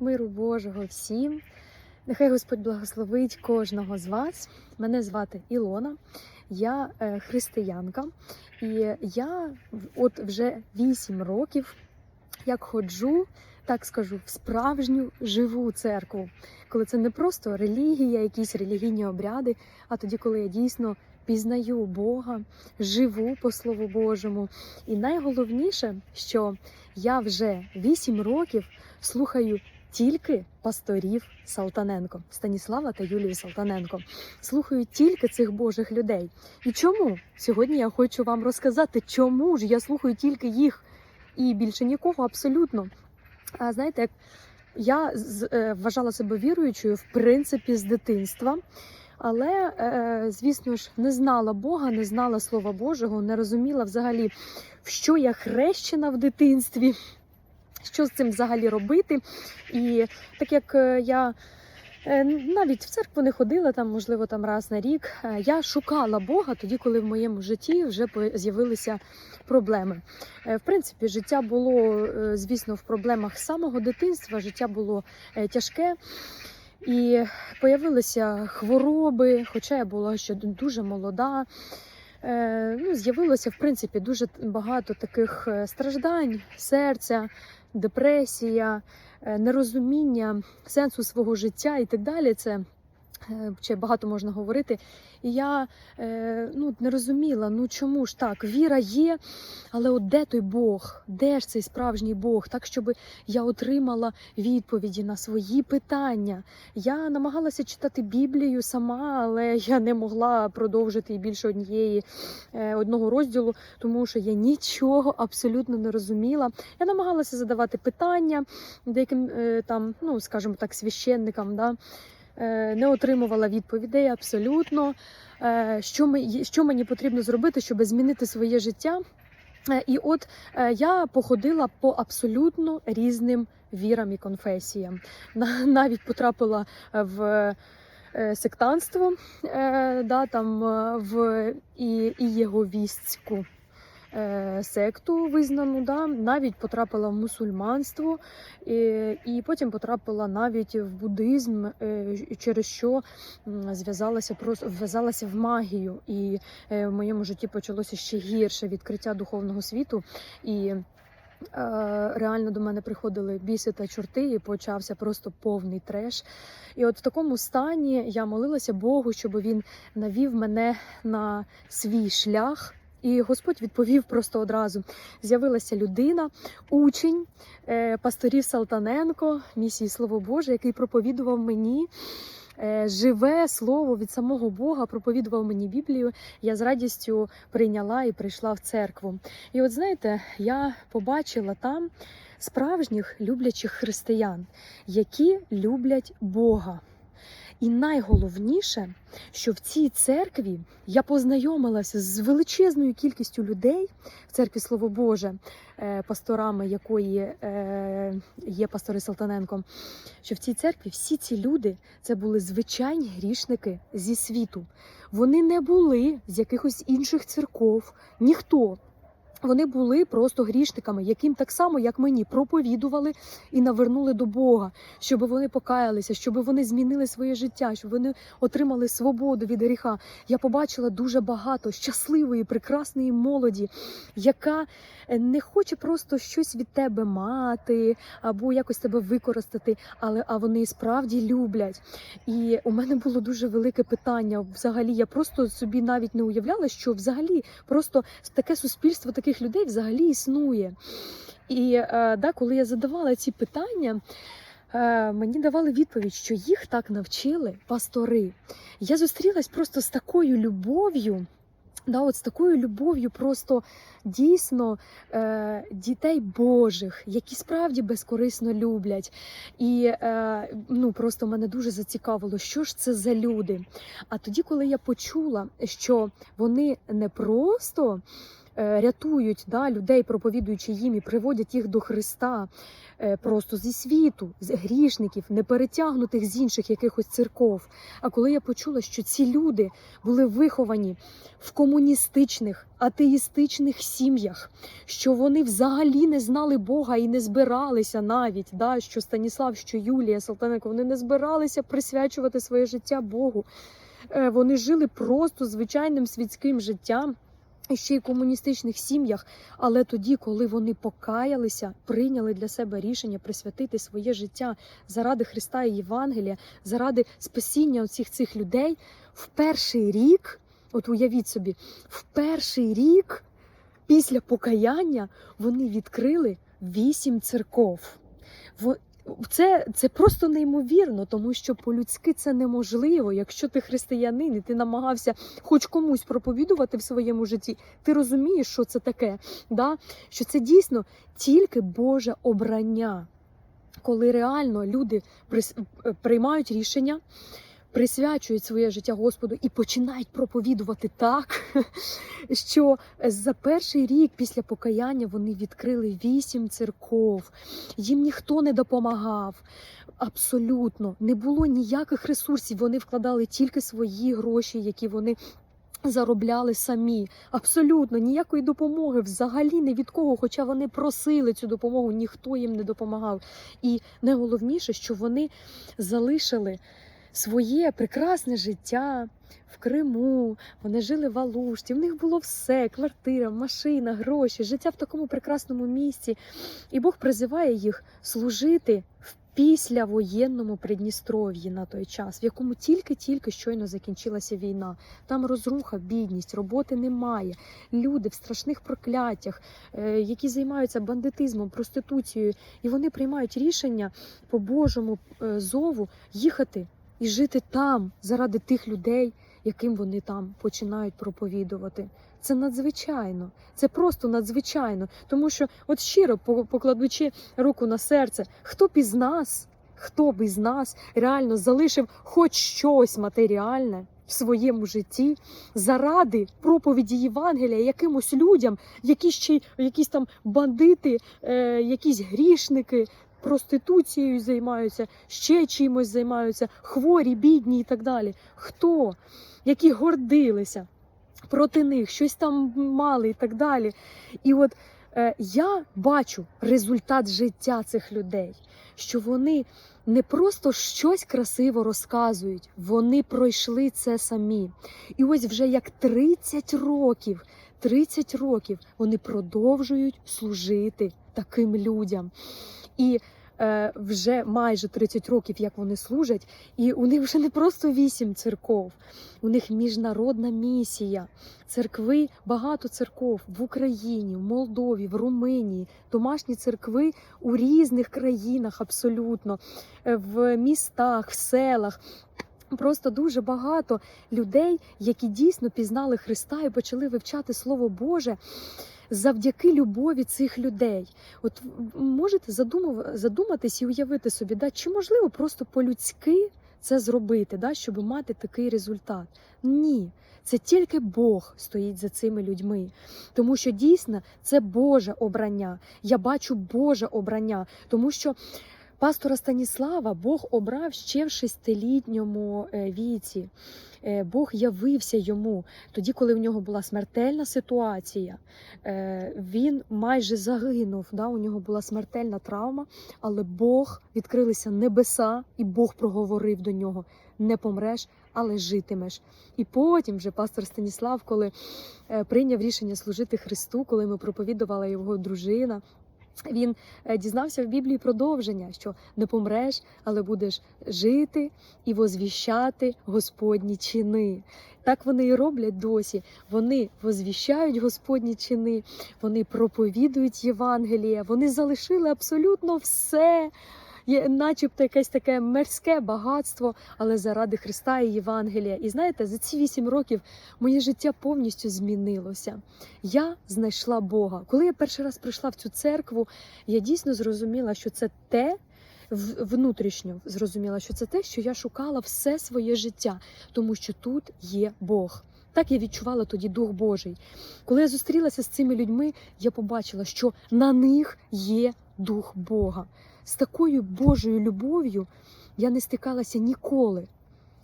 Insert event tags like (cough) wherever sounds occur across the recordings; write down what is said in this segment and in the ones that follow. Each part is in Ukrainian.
миру Божого всім. Нехай Господь благословить кожного з вас. Мене звати Ілона, я е, християнка, і я от вже 8 років як ходжу, так скажу, в справжню живу церкву, коли це не просто релігія, якісь релігійні обряди, а тоді, коли я дійсно пізнаю Бога, живу по Слову Божому. І найголовніше, що я вже 8 років слухаю тільки пасторів Салтаненко, Станіслава та Юлії Салтаненко. Слухаю тільки цих Божих людей. І чому? Сьогодні я хочу вам розказати, чому ж я слухаю тільки їх і більше нікого абсолютно. А знаєте, як я е, вважала себе віруючою, в принципі, з дитинства. Але, е, звісно ж, не знала Бога, не знала Слова Божого, не розуміла взагалі, в що я хрещена в дитинстві, що з цим взагалі робити. І так як е, я е, навіть в церкву не ходила, там, можливо, там раз на рік, е, я шукала Бога тоді, коли в моєму житті вже з'явилися проблеми. В принципі, життя було, звісно, в проблемах з самого дитинства, життя було тяжке. І появилися хвороби, хоча я була ще дуже молода. Е, ну, з'явилося в принципі дуже багато таких е, страждань, серця, депресія, е, нерозуміння сенсу свого життя і так далі. Це е, ще багато можна говорити. І я е, ну, не розуміла, ну чому ж так? Віра є, але от де той Бог? Де ж цей справжній Бог? Так, щоб я отримала відповіді на свої питання. Я намагалася читати Біблію сама, але я не могла продовжити більше однієї е, одного розділу, тому що я нічого абсолютно не розуміла. Я намагалася задавати питання деяким е, там, ну скажімо так, священникам. Да? Е, Не отримувала відповідей абсолютно. Е, Що, що мені потрібно зробити, щоб змінити своє життя? Е, І от я походила по абсолютно різним вірам і конфесіям. Навіть потрапила в сектантство, е, да, там, в і, і єговістську секту визнану, да, навіть потрапила в мусульманство, і, і потім потрапила навіть в буддизм, е, через що зв'язалася просто вв'язалася в магію. І е, в моєму житті почалося ще гірше відкриття духовного світу. І е, реально до мене приходили біси та чорти, і почався просто повний треш. І от в такому стані я молилася Богу, щоб він навів мене на свій шлях. І Господь відповів просто одразу. З'явилася людина, учень е, пасторів Салтаненко, місії Слово Боже, який проповідував мені е, живе слово від самого Бога, проповідував мені Біблію. Я з радістю прийняла і прийшла в церкву. І от знаєте, я побачила там справжніх люблячих християн, які люблять Бога. І найголовніше, що в цій церкві я познайомилася з величезною кількістю людей в церкві Слово Боже, е, пасторами якої е, є пастори Салтаненко. Що в цій церкві всі ці люди це були звичайні грішники зі світу. Вони не були з якихось інших церков, ніхто. Вони були просто грішниками, яким так само, як мені, проповідували і навернули до Бога, щоб вони покаялися, щоб вони змінили своє життя, щоб вони отримали свободу від гріха. Я побачила дуже багато щасливої, прекрасної молоді, яка е, не хоче просто щось від тебе мати або якось тебе використати, але а вони справді люблять. І у мене було дуже велике питання. Взагалі, я просто собі навіть не уявляла, що взагалі просто таке суспільство таких людей взагалі існує. І е, да, коли я задавала ці питання. е, Мені давали відповідь, що їх так навчили пастори. Я зустрілась просто з такою любов'ю, да, от з такою любов'ю, просто дійсно е, дітей Божих, які справді безкорисно люблять. І е, ну, просто мене дуже зацікавило, що ж це за люди. А тоді, коли я почула, що вони не просто рятують да, людей, проповідуючи їм і приводять їх до Христа е, просто зі світу, з грішників, не перетягнутих з інших якихось церков. А коли я почула, що ці люди були виховані в комуністичних, атеїстичних сім'ях, що вони взагалі не знали Бога і не збиралися навіть, да, що Станіслав, що Юлія Салтаненко, вони не збиралися присвячувати своє життя Богу. Е, Вони жили просто звичайним світським життям. Ще й комуністичних сім'ях, але тоді, коли вони покаялися, прийняли для себе рішення присвятити своє життя заради Христа і Євангелія, заради спасіння усіх цих людей, в перший рік, от уявіть собі, в перший рік після покаяння вони відкрили вісім церков. Це, це просто неймовірно, тому що по-людськи це неможливо. Якщо ти християнин і ти намагався хоч комусь проповідувати в своєму житті, ти розумієш, що це таке, да? що це дійсно тільки Боже обрання, коли реально люди е, приймають рішення, присвячують своє життя Господу і починають проповідувати так, (laughs) що за перший рік після покаяння вони відкрили вісім церков. Їм ніхто не допомагав. Абсолютно не було ніяких ресурсів. Вони вкладали тільки свої гроші, які вони. Заробляли самі абсолютно ніякої допомоги взагалі не від кого. Хоча вони просили цю допомогу, ніхто їм не допомагав. І найголовніше, що вони залишили своє прекрасне життя в Криму. Вони жили в Алушті. В них було все: квартира, машина, гроші, життя в такому прекрасному місці. І Бог призиває їх служити в післявоєнному Придністров'ї на той час, в якому тільки-тільки щойно закінчилася війна. Там розруха, бідність, роботи немає. Люди в страшних прокляттях, е, які займаються бандитизмом, проституцією, і вони приймають рішення по Божому е, зову їхати і жити там заради тих людей, яким вони там починають проповідувати. Це надзвичайно, це просто надзвичайно. Тому що, от щиро покладучи руку на серце, хто б із нас, хто б із нас реально залишив хоч щось матеріальне в своєму житті заради проповіді Євангелія якимось людям, які ще якісь там бандити, е, якісь грішники. Проституцією займаються, ще чимось займаються, хворі, бідні і так далі. Хто? Які гордилися проти них, щось там мали і так далі. І от е, я бачу результат життя цих людей, що вони не просто щось красиво розказують, вони пройшли це самі. І ось вже як 30 років, 30 років вони продовжують служити таким людям. І е, вже майже 30 років, як вони служать, і у них вже не просто вісім церков, у них міжнародна місія. Церкви, багато церков в Україні, в Молдові, в Румунії, домашні церкви у різних країнах абсолютно, е, в містах, в селах. Просто дуже багато людей, які дійсно пізнали Христа і почали вивчати Слово Боже завдяки любові цих людей. От можете задумав, задуматись і уявити собі, да, чи можливо просто по-людськи це зробити, да, щоб мати такий результат? Ні. Це тільки Бог стоїть за цими людьми, тому що дійсно це Боже обрання. Я бачу Боже обрання, тому що пастора Станіслава Бог обрав ще в шестилітньому е, віці. Е, Бог явився йому тоді, коли в нього була смертельна ситуація. Е, Він майже загинув. Да? У нього була смертельна травма, але Бог відкрилися небеса, і Бог проговорив до нього: не помреш, але житимеш. І потім вже пастор Станіслав, коли прийняв рішення служити Христу, коли ми проповідувала його дружина. Він е, дізнався в Біблії продовження, що не помреш, але будеш жити і возвіщати Господні чини. Так вони і роблять досі. Вони возвіщають Господні чини, вони проповідують Євангеліє, вони залишили абсолютно все. Є, начебто якесь таке мирське багатство, але заради Христа і Євангелія. І знаєте, за ці вісім років моє життя повністю змінилося. Я знайшла Бога. Коли я перший раз прийшла в цю церкву, я дійсно зрозуміла, що це те. Внутрішньо зрозуміла, що це те, що я шукала все своє життя, тому що тут є Бог. Так я відчувала тоді Дух Божий. Коли я зустрілася з цими людьми, я побачила, що на них є Дух Бога. З такою Божою любов'ю я не стикалася ніколи,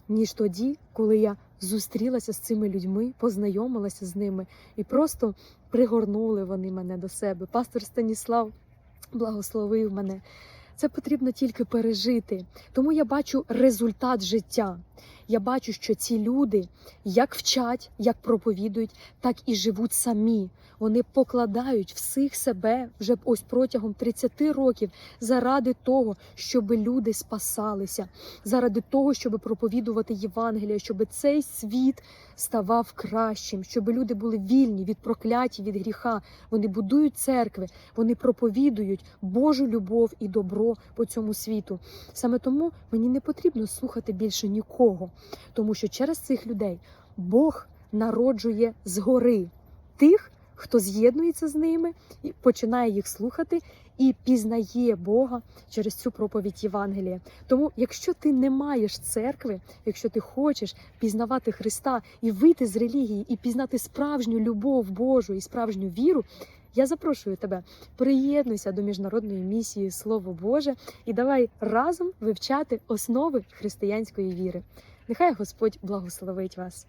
ніж тоді, коли я зустрілася з цими людьми, познайомилася з ними і просто пригорнули вони мене до себе. Пастор Станіслав благословив мене. Це потрібно тільки пережити. Тому я бачу результат життя. Я бачу, що ці люди як вчать, як проповідують, так і живуть самі. Вони покладають всіх себе вже ось протягом 30 років заради того, щоб люди спасалися, заради того, щоб проповідувати Євангелія, щоб цей світ ставав кращим, щоб люди були вільні від прокляті, від гріха. Вони будують церкви, вони проповідують Божу любов і добро по цьому світу. Саме тому мені не потрібно слухати більше нікого, тому що через цих людей Бог народжує згори тих, хто з'єднується з ними і починає їх слухати і пізнає Бога через цю проповідь Євангелія. Тому, якщо ти не маєш церкви, якщо ти хочеш пізнавати Христа і вийти з релігії, і пізнати справжню любов Божу і справжню віру. Я запрошую тебе, приєднуйся до міжнародної місії Слово Боже і давай разом вивчати основи християнської віри. Нехай Господь благословить вас.